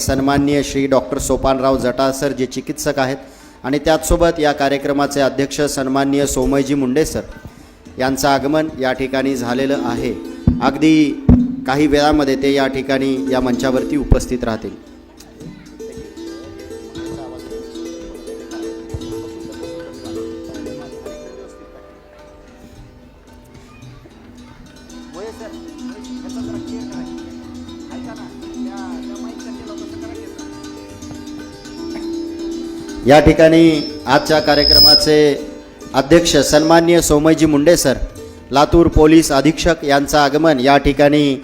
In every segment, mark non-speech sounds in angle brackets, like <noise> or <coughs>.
सन्माननीय श्री डॉक्टर सोपानराव जटा सर जे चिकित्सक आहेत. आणि त्याचसोबत या कार्यक्रमाचे अध्यक्ष सन्माननीय सोमयजी मुंडे सर. यांचं आगमन या ठिकाणी झालेलं आहे. अगदी काही वेळामध्ये ते या ठिकाणी या मंचावरती उपस्थित राहतील. या ठिकाणी आजच्या कार्यक्रमाचे अध्यक्ष सन्मान्य सोमयजी मुंडे सर लातूर पोलीस अधीक्षक यांचं आगमन या ठिकाणी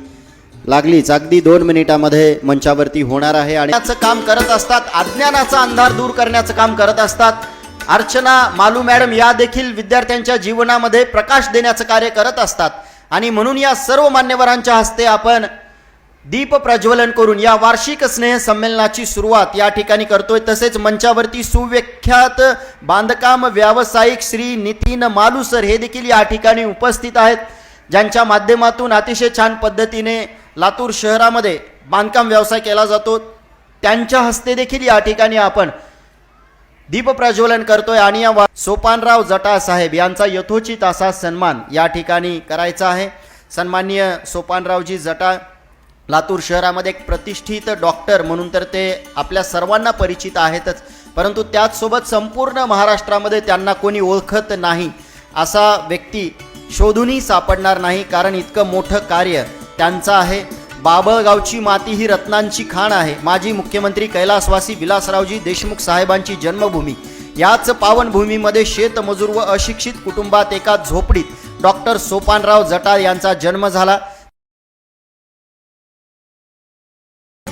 लागलीच. अगदी दोन मिनिटामध्ये मंचावरती होणार आहे आणि याचं काम करत असतात अज्ञानाचा अंधार दूर करण्याचं काम करत असतात. अर्चना मालू मॅडम या देखील विद्यार्थ्यांच्या जीवनामध्ये प्रकाश देण्याचं कार्य करत असतात. आणि म्हणून या सर्व मान्यवरांच्या हस्ते आपण दीप प्रज्वलन करून या वार्षिक स्नेह संमेलनाची सुरुवात या ठिकाणी करतोय. तसेच मंचावरती सुविख्यात बांधकाम व्यावसायिक श्री नितीन मालुसर हे देखील या ठिकाणी उपस्थित आहेत. ज्यांच्या माध्यमातून अतिशय छान पद्धतीने लातूर शहरामध्ये बांधकाम व्यवसाय केला जातो. त्यांच्या हस्ते देखील या ठिकाणी आपण दीप प्रज्वलन करतोय आणि या वा- सोपानराव जटा साहेब यांचा यथोचित असा सन्मान या ठिकाणी करायचा आहे. सन्माननीय सोपानरावजी जटा लातूर शहरामध्ये एक प्रतिष्ठित डॉक्टर म्हणून तर ते आपल्या सर्वांना परिचित आहेतच. परंतु त्याचसोबत संपूर्ण महाराष्ट्रामध्ये त्यांना कोणी ओळखत नाही असा व्यक्ती शोधूनही सापडणार नाही कारण इतकं मोठं कार्य त्यांचं आहे. बाबळगावची माती ही रत्नांची खाण आहे. माजी मुख्यमंत्री कैलासवासी विलासरावजी देशमुख साहेबांची जन्मभूमी. याच पावनभूमीमध्ये शेतमजूर व अशिक्षित कुटुंबात एका झोपडीत डॉक्टर सोपानराव जटाळ यांचा जन्म झाला.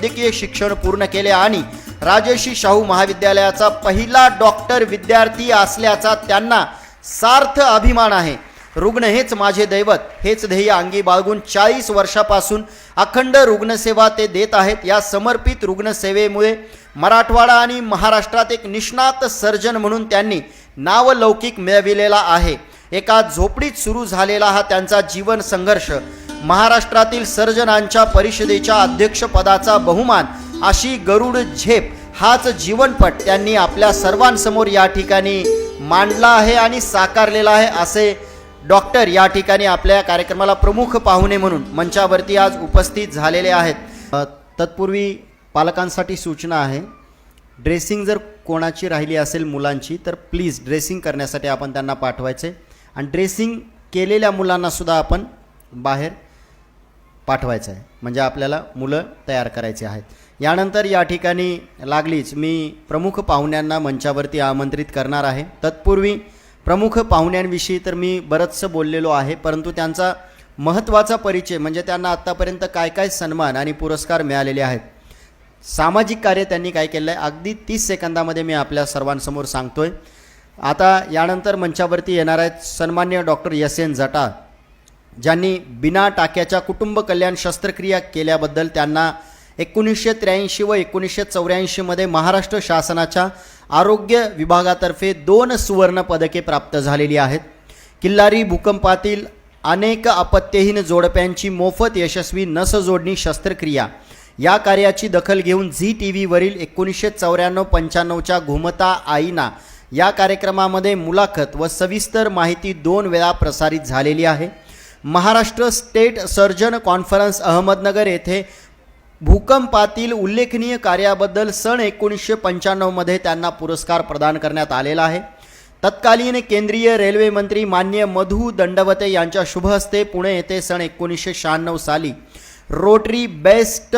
वैद्यकीय शिक्षण पूर्ण केले आणि राजर्षी शाहू महाविद्यालयाचा पहिला डॉक्टर विद्यार्थी असल्याचा त्यांना सार्थ अभिमान आहे. रुग्ण हेच माझे दैवत हेच ध्येय अंगी बाळगून चाळीस वर्षापासून अखंड रुग्णसेवा ते देत आहेत. या समर्पित रुग्णसेवेमुळे मराठवाडा आणि महाराष्ट्रात एक निष्णात सर्जन म्हणून त्यांनी नावलौकिक मिळविलेला आहे. एका झोपडीत सुरू झालेला हा त्यांचा जीवन संघर्ष. महाराष्ट्रातील सर्जनांच्या परिषदेच्या अध्यक्षपदाचा बहुमान अशी गरुड झेप हाच जीवनपट त्यांनी आपल्या सर्वांसमोर या ठिकाणी मांडला आहे आणि साकारलेला आहे असे डॉक्टर या ठिकाणी आपल्या कार्यक्रमाला प्रमुख पाहुणे म्हणून मंचावरती आज उपस्थित झालेले आहेत. तत्पूर्वी पालकांसाठी सूचना आहे. ड्रेसिंग जर कोणाची राहिली असेल मुलांची तर प्लीज ड्रेसिंग करण्यासाठी आपण त्यांना पाठवायचे. आणि ड्रेसिंग केलेल्या मुलांनासुद्धा आपण बाहेर पाठवायचं आहे. म्हणजे आपल्याला मुलं तयार करायची आहेत. यानंतर या ठिकाणी लागलीच मी प्रमुख पाहुण्यांना मंचावरती आमंत्रित करणार आहे. तत्पूर्वी प्रमुख पाहुण्यांविषयी तर मी बरंचसं बोललेलो आहे परंतु त्यांचा महत्त्वाचा परिचय म्हणजे त्यांना आत्तापर्यंत काय काय सन्मान आणि पुरस्कार मिळालेले आहेत सामाजिक कार्य त्यांनी काय केलं आहे अगदी तीस सेकंदामध्ये मी आपल्या सर्वांसमोर सांगतो आहे आता यानंतर मंचावरती येणार आहेत सन्मान्य डॉक्टर एस एन जटा. ज्यांनी बिना टाक्याच्या कुटुंब कल्याण शस्त्रक्रिया केल्याबद्दल त्यांना एकोणीसशे त्र्याऐंशी व एकोणीसशे चौऱ्याऐंशीमध्ये महाराष्ट्र शासनाच्या आरोग्य विभागातर्फे दोन सुवर्ण पदके प्राप्त झालेली आहेत. किल्लारी भूकंपातील अनेक अपत्यहीन जोडप्यांची मोफत यशस्वी नस जोडणी शस्त्रक्रिया या कार्याची दखल घेऊन झी टी व्हीवरील एकोणीसशे चौऱ्याण्णव पंच्याण्णवच्या घुमता आईना या कार्यक्रमामध्ये मुलाखत व सविस्तर माहिती दोन वेळा प्रसारित झालेली आहे. Maharashtra state surgeon conference Ahmednagar येथे भूकंपातील उल्लेखनीय कार्याबद्दल सन एकोणीसशे पंच्याण्णवमध्ये त्यांना पुरस्कार प्रदान करण्यात आलेला आहे. तत्कालीन केंद्रीय रेल्वे मंत्री मान्य मधु दंडवते यांच्या शुभहस्ते पुणे येथे सन एकोणीसशे शहाण्णव साली रोटरी बेस्ट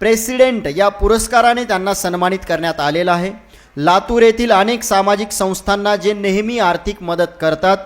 प्रेसिडेंट या पुरस्काराने त्यांना सन्मानित करण्यात आलेला आहे. लातूर येथील अनेक सामाजिक संस्थांना जे नेहमी आर्थिक मदत करतात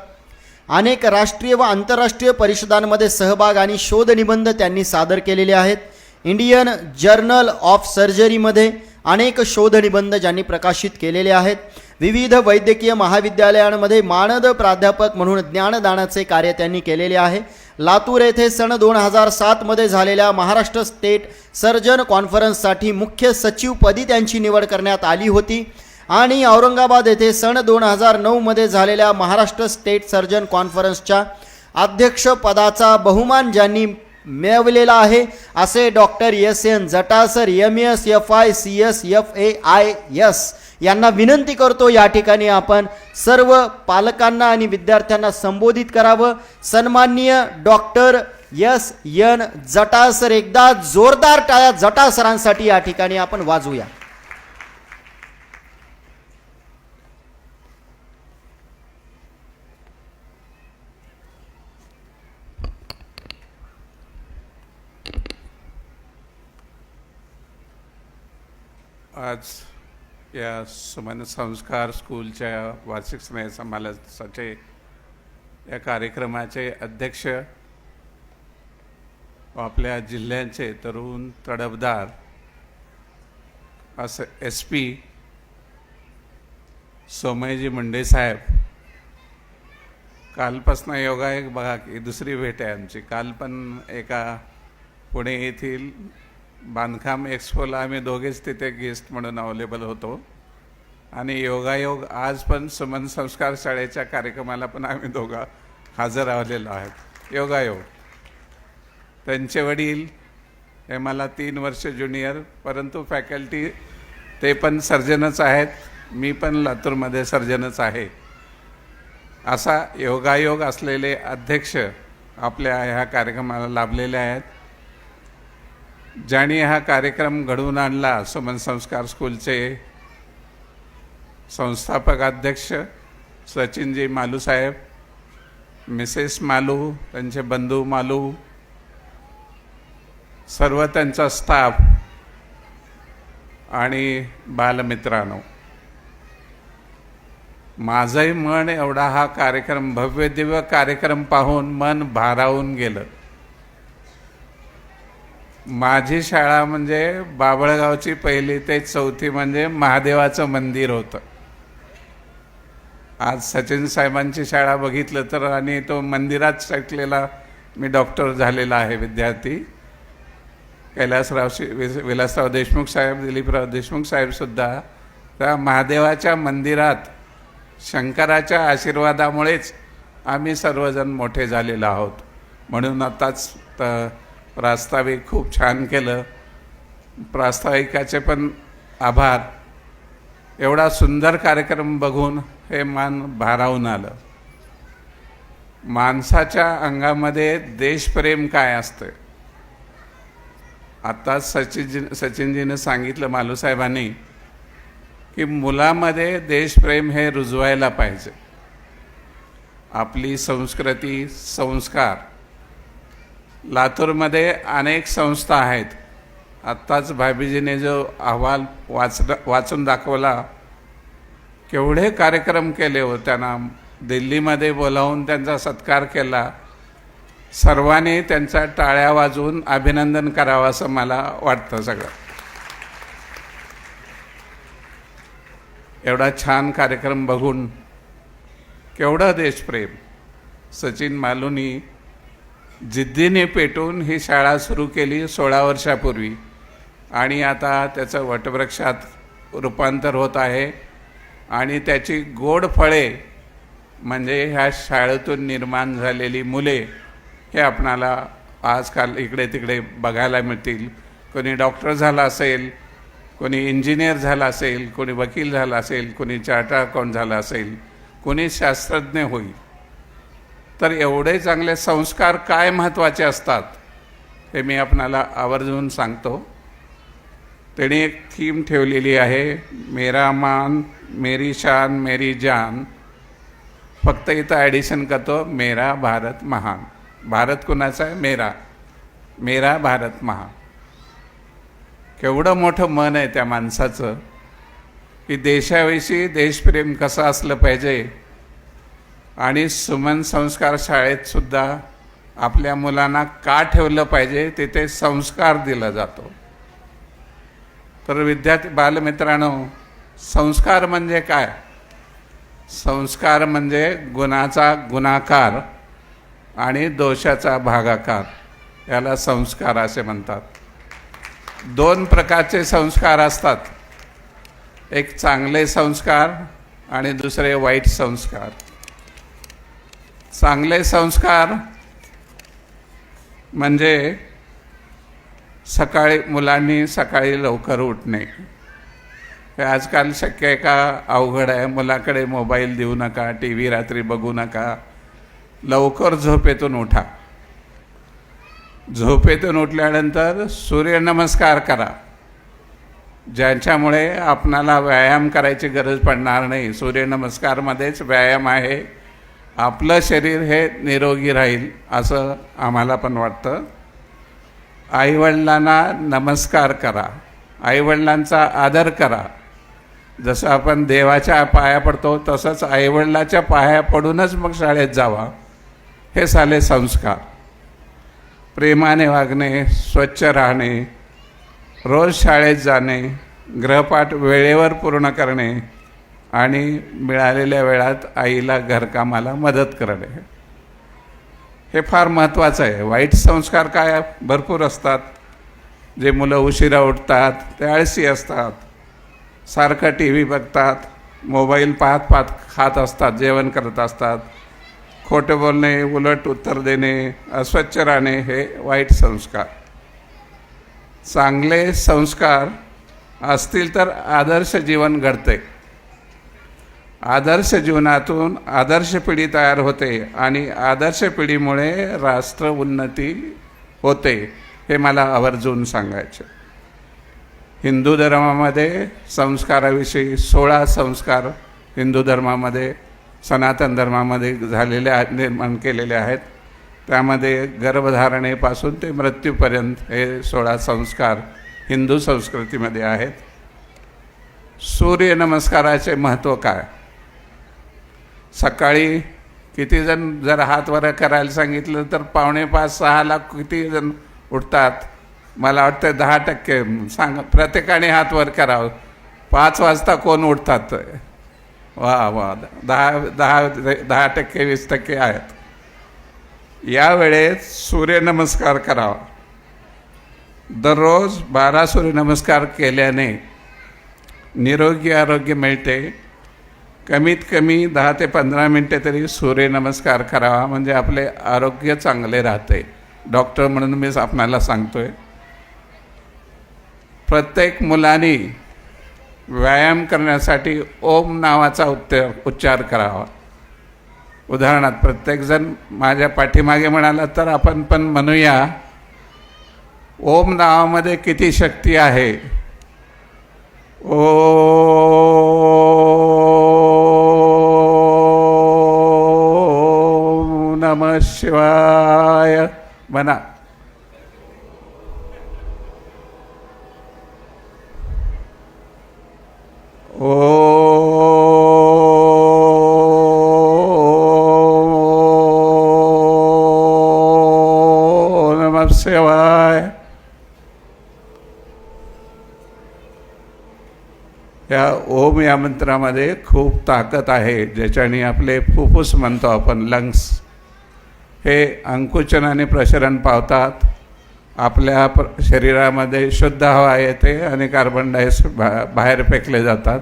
अनेक राष्ट्रीय व आंतरराष्ट्रीय परिषदांमध्ये सहभाग आणि शोधनिबंध त्यांनी सादर केलेले आहेत. इंडियन जर्नल ऑफ सर्जरीमध्ये अनेक शोधनिबंध ज्यांनी प्रकाशित केलेले आहेत. विविध वैद्यकीय महाविद्यालयांमध्ये मानद प्राध्यापक म्हणून ज्ञानदानाचे कार्य त्यांनी केलेले आहे. लातूर येथे सन दोन हजार सातमध्ये झालेल्या महाराष्ट्र स्टेट सर्जन कॉन्फरन्ससाठी मुख्य सचिवपदी त्यांची निवड करण्यात आली होती. आणि औरंगाबाद येथे सन दोन हजार नऊमध्ये झालेल्या महाराष्ट्र स्टेट सर्जन कॉन्फरन्सच्या अध्यक्षपदाचा बहुमान ज्यांनी मिळवलेला आहे असे doctor S N Jatasar M S F I C S F A I S यांना विनंती करतो. या ठिकाणी आपण सर्व पालकांना आणि विद्यार्थ्यांना संबोधित करावं. सन्माननीय डॉक्टर एस एन जटासर एकदा जोरदार टाळ्या जटासरांसाठी या ठिकाणी आपण वाजूया आज या सुमन संस्कार स्कूलच्या वार्षिक स्नेह समाजाचे या कार्यक्रमाचे अध्यक्ष व आपल्या जिल्ह्यांचे तरुण तडफदार असं एस पी सोमयजी मुंडे साहेब. कालपासनं योगा एक बघा की दुसरी भेट आहे आमची. काल पण एका पुणे येथील बांधकाम एक्सपोला आम्ही दोघेच तिथे गेस्ट म्हणून अवेलेबल होतो. आणि योगायोग आज पण सुमन संस्कार शाळेच्या कार्यक्रमाला पण आम्ही दोघं हजर राहिलेलो आहेत. योगायोग. त्यांचे वडील हे मला तीन वर्ष ज्युनियर परंतु फॅकल्टी ते पण सर्जनच आहेत. मी पण लातूरमध्ये सर्जनच आहे. असा योगायोग असलेले अध्यक्ष आपल्या ह्या कार्यक्रमाला लाभलेले आहेत. ज्यांनी हा कार्यक्रम घडवून आणला सुमन संस्कार स्कूलचे संस्थापक अध्यक्ष सचिनजी मालूसाहेब मिसेस मालू त्यांचे बंधू मालू सर्व त्यांचा स्टाफ आणि बालमित्रांनो. माझंही मन एवढा हा कार्यक्रम भव्य दिव्य कार्यक्रम पाहून मन भारावून गेलं. माझी शाळा म्हणजे बाबळगावची पहिली ते चौथी म्हणजे महादेवाचं मंदिर होतं. आज सचिन साहेबांची शाळा बघितलं तर आणि तो मंदिरात शिकलेला मी डॉक्टर झालेला आहे विद्यार्थी. कैलासराव शि वि- विलासराव देशमुख साहेब दिलीपराव देशमुख साहेबसुद्धा त्या महादेवाच्या मंदिरात शंकराच्या आशीर्वादामुळेच आम्ही सर्वजण मोठे झालेलो आहोत. म्हणून आताच तर प्रास्ताविक खूप छान केलं. प्रास्ताविकाचे पण आभार. एवढा सुंदर कार्यक्रम बघून हे मान भारावून आलं. माणसाच्या अंगामध्ये देशप्रेम काय असतं आता सचिनजी सचिनजीनं सांगितलं मालूसाहेबांनी की मुलामध्ये देशप्रेम हे रुजवायला पाहिजे. आपली संस्कृती संस्कार लातूरमध्ये अनेक संस्था आहेत. आत्ताच भाभीजीने जो अहवाल वाच वाचून दाखवला केवढे कार्यक्रम केले हो त्यांना. दिल्लीमध्ये बोलावून त्यांचा सत्कार केला. सर्वांनी त्यांचा टाळ्या वाजवून अभिनंदन करावं असं मला वाटतं सगळं. एवढा छान कार्यक्रम बघून केवढं देशप्रेम. सचिन मालुनी जिद्दीने पेटून ही शाळा सुरू केली सोळा वर्षापूर्वी. आणि आता त्याचं वटवृक्षात रूपांतर होत आहे. आणि त्याची गोड फळे म्हणजे ह्या शाळेतून निर्माण झालेली मुले हे आपणाला आजकाल इकडे तिकडे बघायला मिळतील. कोणी डॉक्टर झाला असेल कोणी इंजिनियर झाला असेल कोणी वकील झाला असेल कोणी चार्टर अकाउंट झाला असेल कोणी शास्त्रज्ञ होईल. तर एवढे चांगले संस्कार काय महत्त्वाचे असतात हे मी आपणाला आवर्जून सांगतो. त्याने एक थीम ठेवलेली आहे मेरा मान मेरी शान मेरी जान. फक्त इथं ॲडिशन करतो मेरा भारत महान. भारत कुणाचा आहे? मेरा. मेरा भारत महान. केवढं मोठं मन आहे त्या माणसाचं की देशाविषयी देशप्रेम कसं असलं पाहिजे आणि सुमन संस्कार शाळेत सुद्धा आपल्या मुलांना का ठेवलं पाहिजे तिथे संस्कार दिला जातो. तर विद्यार्थी बालमित्रांनो संस्कार म्हणजे काय? संस्कार म्हणजे गुणाचा गुणाकार आणि दोषाचा भागाकार. याला संस्कार असे म्हणतात. दोन प्रकारचे संस्कार असतात. एक चांगले संस्कार आणि दुसरे वाईट संस्कार. चांगले संस्कार म्हणजे सकाळी मुलांनी सकाळी लवकर उठणे. आजकाल शक्य आहे का? अवघड आहे. मुलाकडे मोबाईल देऊ नका टी व्ही रात्री बघू नका. लवकर झोपेतून उठा. झोपेतून उठल्यानंतर सूर्यनमस्कार करा. ज्यांच्यामुळे आपणाला व्यायाम करायची गरज पडणार नाही. सूर्यनमस्कारमध्येच व्यायाम आहे. आपलं शरीर हे निरोगी राहील असं आम्हाला पण वाटतं. आईवडिलांना नमस्कार करा. आईवडिलांचा आदर करा. जसं आपण देवाच्या पाया पडतो तसंच आईवडिलाच्या पाया पडूनच मग शाळेत जावा. हे साले संस्कार. प्रेमाने वागणे स्वच्छ राहणे रोज शाळेत जाणे गृहपाठ वेळेवर पूर्ण करणे आणि मिळालेल्या वेळात आईला घरकामाला मदत करणे. हे फार महत्त्वाचं आहे. वाईट संस्कार काय भरपूर असतात. जे मुलं उशिरा उठतात ते आळशी असतात. सारखं टी व्ही बघतात मोबाईल पाहत पाहत खात असतात जेवण करत असतात. खोटं बोलणे उलट उत्तर देणे अस्वच्छ राहणे हे वाईट संस्कार. चांगले संस्कार असतील तर आदर्श जीवन घडते. आदर्श जीवनातून आदर्श पिढी तयार होते आणि आदर्श पिढीमुळे राष्ट्र उन्नती होते हे मला आवर्जून सांगायचे. हिंदू धर्मामध्ये संस्काराविषयी सोळा संस्कार हिंदू धर्मामध्ये सनातन धर्मामध्ये झालेले निर्माण केलेले आहेत. त्यामध्ये गर्भधारणेपासून ते मृत्यूपर्यंत हे सोळा संस्कार हिंदू संस्कृतीमध्ये आहेत. सूर्यनमस्काराचे महत्त्व काय? सकाळी किती जण जर हात वर करायला सांगितलं तर पावणे पाच सहा लाख किती जण उठतात? मला वाटतं दहा टक्के. सांग प्रत्येकाने हातवर करावं. पाच वाजता कोण उठतात? वा वा. दहा दहा दहा टक्के वीस टक्के आहेत. यावेळेस सूर्यनमस्कार करावा. दररोज बारा सूर्यनमस्कार केल्याने निरोगी आरोग्य मिळते. कमीत कमी दहा ते पंधरा मिनटे तरी सूर्यनमस्कार करावा म्हणजे आपले आरोग्य चांगले राहते. डॉक्टर म्हणून मी आपणाला सांगतोय. प्रत्येक मुलांनी व्यायाम करण्यासाठी ओम नावाचा उत्त उच्चार करावा. उदाहरणार्थ प्रत्येकजण माझ्या पाठीमागे म्हणाला तर आपण पण म्हणूया ओम नावामध्ये किती शक्ती आहे? ओ या ओम या मंत्रामध्ये खूप ताकद आहे ज्याच्याने आपले फुफ्फुस म्हणतो आपण लंग्स हे अंकुचनाने प्रसरण पावतात. आपल्या प्र- शरीरामध्ये शुद्ध हवा येते आणि कार्बन डायऑक्साईड बा बाहेर फेकले जातात.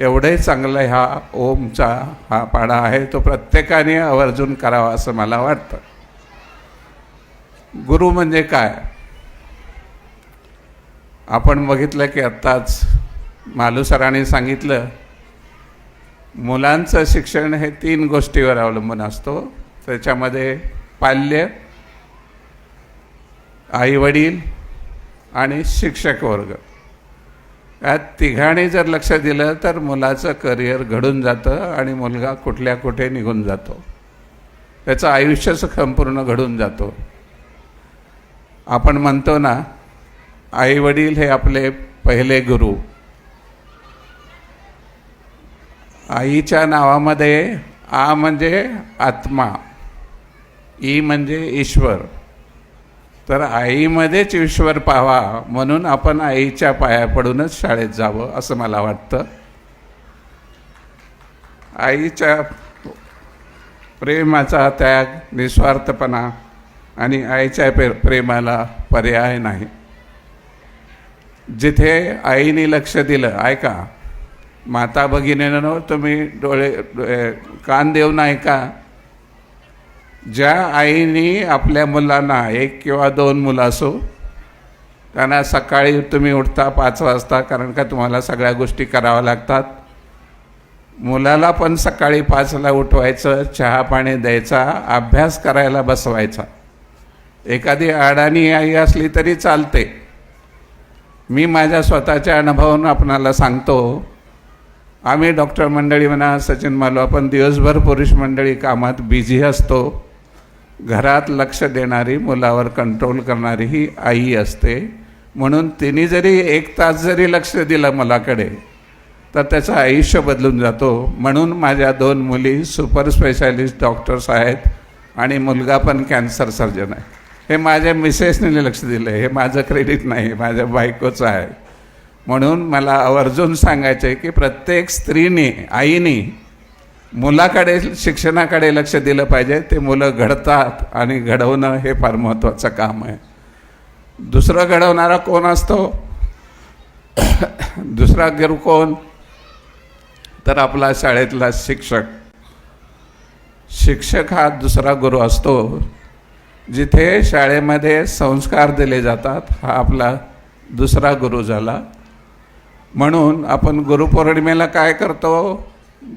एवढे चांगलं हा ओमचा हा पाडा आहे तो प्रत्येकाने आवर्जून करावा असं मला वाटतं. गुरु म्हणजे काय? आपण बघितलं की आत्ताच मालू सरांनी सांगितलं मुलांचं शिक्षण हे तीन गोष्टीवर अवलंबून असतो. त्याच्यामध्ये पाल्य आईवडील आणि शिक्षक वर्ग. या तिघांनी जर लक्ष दिलं तर मुलाचं करिअर घडून जातं आणि मुलगा कुठल्या कुठे निघून जातो. त्याचं आयुष्य संपूर्ण घडून जातो. आपण म्हणतो ना आईवडील हे आपले पहिले गुरु. आईच्या नावामध्ये आ म्हणजे आत्मा ई म्हणजे ईश्वर. तर आईमध्येच ईश्वर पाहावा म्हणून आपण आईच्या पाया पडूनच शाळेत जावं असं मला वाटतं. आईच्या प्रेमाचा त्याग निस्वार्थपणा आणि आईच्या प्रे प्रेमाला पर्याय नाही. जिथे आईने लक्ष दिलं ऐका माता भगिनीनं तुम्ही डोळे कान देऊन ऐका ज्या आईनी आपल्या मुलांना एक किंवा दोन मुलं असो त्यांना सकाळी तुम्ही उठता पाच वाजता कारण का तुम्हाला सगळ्या गोष्टी कराव्या लागतात. मुलाला पण सकाळी पाचला उठवायचं चहा पाणी द्यायचा अभ्यास करायला बसवायचा. एखादी अडाणी आई असली तरी चालते. मी माझ्या स्वतःच्या अनुभवून आपणाला सांगतो आम्ही डॉक्टर मंडळी म्हणा सचिन मालो आपण दिवसभर पुरुष मंडळी कामात बिझी असतो. घरात लक्ष देणारी मुलावर कंट्रोल करणारी ही आई असते. म्हणून तिने जरी एक तास जरी लक्ष दिलं मुलाकडे तर त्याचं आयुष्य बदलून जातो. म्हणून माझ्या दोन मुली सुपर स्पेशालिस्ट डॉक्टर्स आहेत आणि मुलगा पण कॅन्सर सर्जन आहे. हे माझ्या मिसेसने लक्ष दिलं हे माझं क्रेडिट नाही माझ्या बायकोचं आहे. म्हणून मला आवर्जून सांगायचं आहे की प्रत्येक स्त्रीने आईने मुलाकडे शिक्षणाकडे लक्ष दिलं पाहिजे. ते मुलं घडतात आणि घडवणं हे फार महत्त्वाचं काम आहे. दुसरं घडवणारा कोण असतो? <coughs> दुसरा गुरु कोण? तर आपला शाळेतला शिक्षक. शिक्षक हा दुसरा गुरु असतो. जिथे शाळेमध्ये संस्कार दिले जातात हा आपला दुसरा गुरु झाला. म्हणून आपण गुरुपौर्णिमेला काय करतो?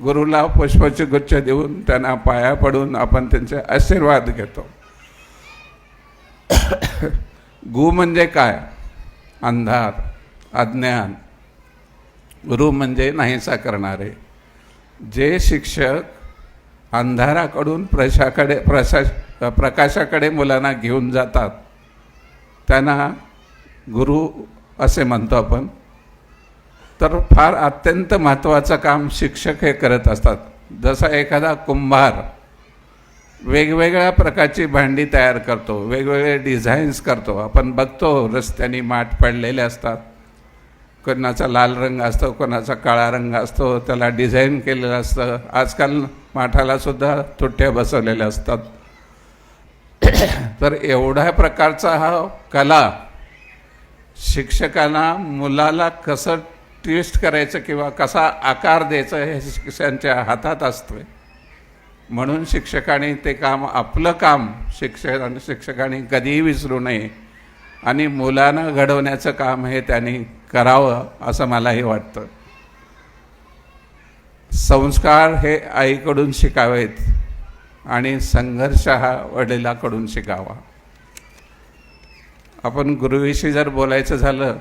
गुरुला पुष्पाचे गुच्छ देऊन त्यांना पाया पडून आपण त्यांचे आशीर्वाद घेतो. गु म्हणजे काय? अंधार अज्ञान. गुरु म्हणजे नाहीसा करणारे. जे शिक्षक अंधाराकडून प्रशाकडे प्रशा प्रकाशाकडे मुलांना घेऊन जातात त्यांना गुरु असे म्हणतो आपण. तर फार अत्यंत महत्त्वाचं काम शिक्षक हे करत असतात. जसा एखादा कुंभार वेगवेगळ्या प्रकारची भांडी तयार करतो वेगवेगळे डिझाईन्स करतो. आपण बघतो रस्त्याने माठ पडलेले असतात. कोणाचा लाल रंग असतो कोणाचा काळा रंग असतो त्याला डिझाईन केलेलं असतं. आजकाल माठाला सुद्धा तुठ्या बसवलेल्या असतात. तर एवढ्या प्रकारचा हा कला शिक्षकांना मुलाला कसं ट्विस्ट करायचं किंवा कसा आकार द्यायचं हे शिक्षकांच्या हातात असतं म्हणून शिक्षकांनी ते काम आपलं काम शिक्षक शिक्षकांनी कधीही विसरू नये आणि मुलांना घडवण्याचं काम हे त्यांनी करावं असं मलाही वाटतं. संस्कार हे आईकडून शिकावेत आणि संघर्ष हा वडिलाकडून शिकावा. आपण गुरुविषयी जर बोलायचं झालं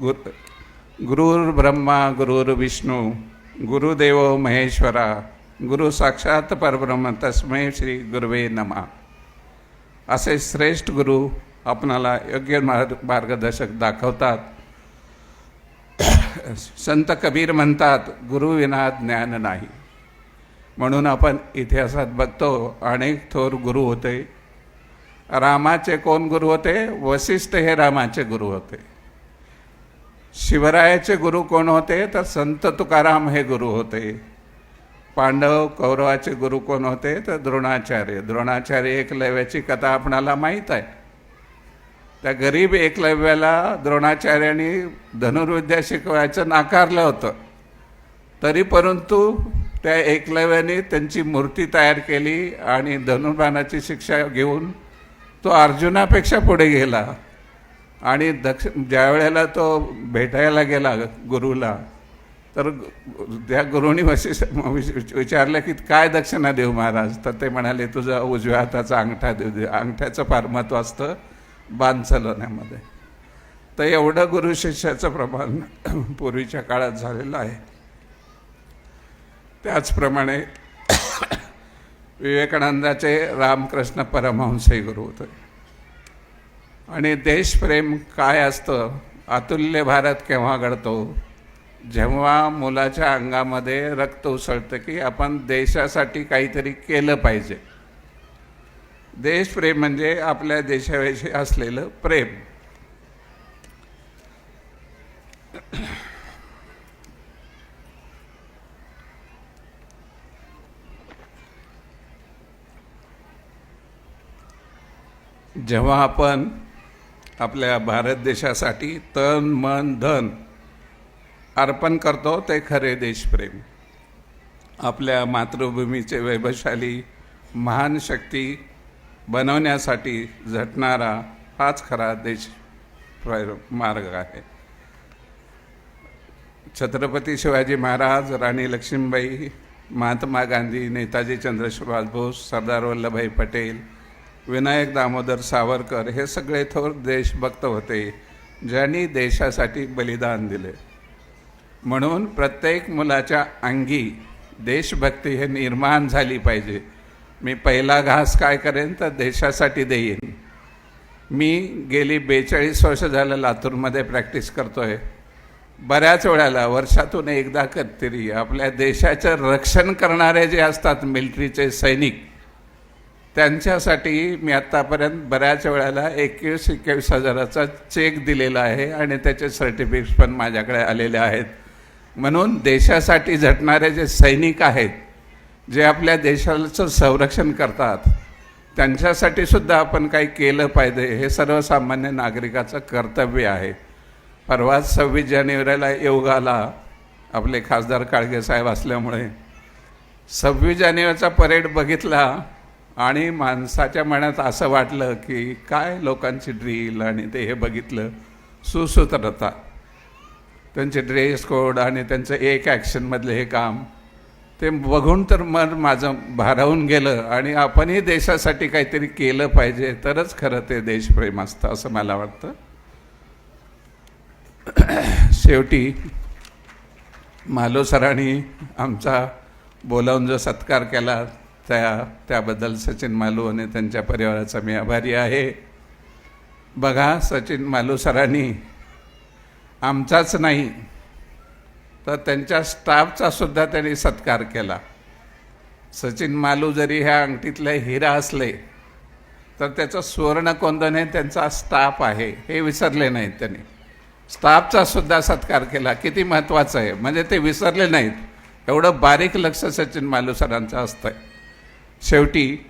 गुरु गुरुर्ब्रह्मा गुरुर्विष्णू विष्णू गुरुदेव महेश्वरा गुरु साक्षात परब्रह्म तस्मै श्री गुरुवे नमा. असे श्रेष्ठ गुरु आपणाला योग्य मार्ग मार्गदर्शक दाखवतात. <coughs> संत कबीर म्हणतात गुरुविना ज्ञान नाही. म्हणून आपण इतिहासात बघतो अनेक थोर गुरु होते. रामाचे कोण गुरु होते? वसिष्ठ हे रामाचे गुरु होते. शिवरायाचे गुरु कोण होते? तर संत तुकाराम हे गुरु होते. पांडव कौरवाचे गुरु कोण होते? तर द्रोणाचार्य. द्रोणाचार्य एकलव्याची कथा आपणाला माहीत आहे. त्या गरीब एकलव्याला द्रोणाचार्यांनी धनुर्विद्या शिकवायचं नाकारलं होतं. तरी परंतु त्या एकलव्याने त्यांची मूर्ती तयार केली आणि धनुर्बाणाची शिक्षा घेऊन तो अर्जुनापेक्षा पुढे गेला. आणि दक्ष ज्या वेळेला तो भेटायला गेला गुरुला तर त्या गुरुनी वशिष्ठ विचारलं की काय दक्षिणा देऊ महाराज? तर ते म्हणाले तुझा उजव्या हाताचा अंगठा देऊ दे अंगठ्याचं फार महत्त्व असतं बाण चालवण्यामध्ये तर एवढं गुरु शिष्याचं प्रमाण <clears throat> पूर्वीच्या काळात झालेलं आहे. त्याचप्रमाणे <clears throat> विवेकानंदाचे रामकृष्ण परमहंसही गुरु होते. आणि देशप्रेम काय असतं? अतुल्य भारत केव्हा घडतो? जेव्हा मुलाच्या अंगामध्ये रक्त उसळतं की आपण देशासाठी काहीतरी केलं पाहिजे. देशप्रेम म्हणजे आपल्या देशाविषयी असलेलं प्रेम. जेव्हा आपण आपल्या भारत देशासाठी तन मन धन अर्पण करतो ते खरे देशप्रेम. आपल्या मातृभूमीचे वैभवशाली महान शक्ती बनवण्यासाठी झटणारा हाच खरा देश मार्ग आहे. छत्रपती शिवाजी महाराज राणी लक्ष्मीबाई महात्मा गांधी नेताजी चंद्रशेखर बोस सरदार वल्लभभाई पटेल विनायक दामोदर सावरकर हे सगळे थोर देशभक्त होते ज्यांनी देशासाठी बलिदान दिले. म्हणून प्रत्येक मुलाच्या अंगी देशभक्ती हे निर्माण झाली पाहिजे. मी पहिला घास काय करेन तर देशासाठी देईन. मी गेली बेचाळीस वर्ष झालं लातूरमध्ये प्रॅक्टिस करतो आहे बऱ्याच वेळाला वर्षातून एकदा तरी आपल्या देशाचं रक्षण करणारे जे असतात मिलिटरीचे सैनिक त्यांच्यासाठी मी आत्तापर्यंत बऱ्याच वेळेला एकवीस एकवीस हजाराचा चेक दिलेला आहे आणि त्याचे सर्टिफिकेट्स पण माझ्याकडे आलेले आहेत. म्हणून देशासाठी झटणारे जे सैनिक आहेत जे आपल्या देशाचं संरक्षण करतात त्यांच्यासाठी सुद्धा आपण काही केलं पाहिजे हे सर्वसामान्य नागरिकाचं कर्तव्य आहे. परवाच सव्वीस जानेवारीला योगाला आपले खासदार काळगे साहेब असल्यामुळे सव्वीस जानेवारीचा परेड बघितला आणि माणसाच्या मनात असं वाटलं की काय लोकांची ड्रील आणि ते हे बघितलं. सुसूत्रता. त्यांचे ड्रेस कोड आणि त्यांचं एक ॲक्शनमधलं हे काम ते बघून तर मन माझं भारावून गेलं आणि आपणही देशासाठी काहीतरी केलं पाहिजे तरच खरं ते देशप्रेम असतं असं मला वाटतं. <clears throat> शेवटी मालो सरांनी आमचा बोलावून जो सत्कार केला त्या त्याबद्दल सचिन मालू आणि त्यांच्या परिवाराचा मी आभारी आहे. बघा सचिन मालू सरांनी आमचाच नाही तर त्यांच्या स्टाफचा सुद्धा त्यांनी सत्कार केला. सचिन मालू जरी ह्या अंगठीतले हिरा असले तर त्याचं सुवर्णकोंदण हे त्यांचा स्टाफ आहे हे विसरले नाहीत त्यांनी. स्टाफचा सुद्धा सत्कार केला किती महत्त्वाचं आहे. म्हणजे ते विसरले नाहीत. एवढं बारीक लक्ष सचिन मालू सरांचं असतंय. शेवटी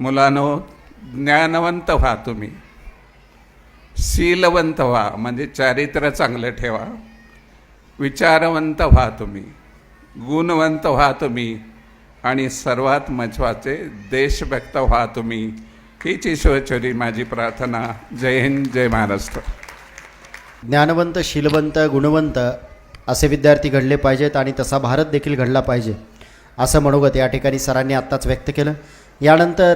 मुलांनो ज्ञानवंत व्हा तुम्ही. शीलवंत व्हा म्हणजे चारित्र्य चांगलं ठेवा. विचारवंत व्हा तुम्ही. गुणवंत व्हा तुम्ही. आणि सर्वात महत्त्वाचे देशभक्त व्हा तुम्ही. हीच ईश्वरचोरी माझी प्रार्थना. जय हिंद जय महाराष्ट्र. ज्ञानवंत शीलवंत गुणवंत असे विद्यार्थी घडले पाहिजेत आणि तसा भारत देखील घडला पाहिजे. असं मनोगत या ठिकाणी सरांनी आत्ताच व्यक्त केलं. यानंतर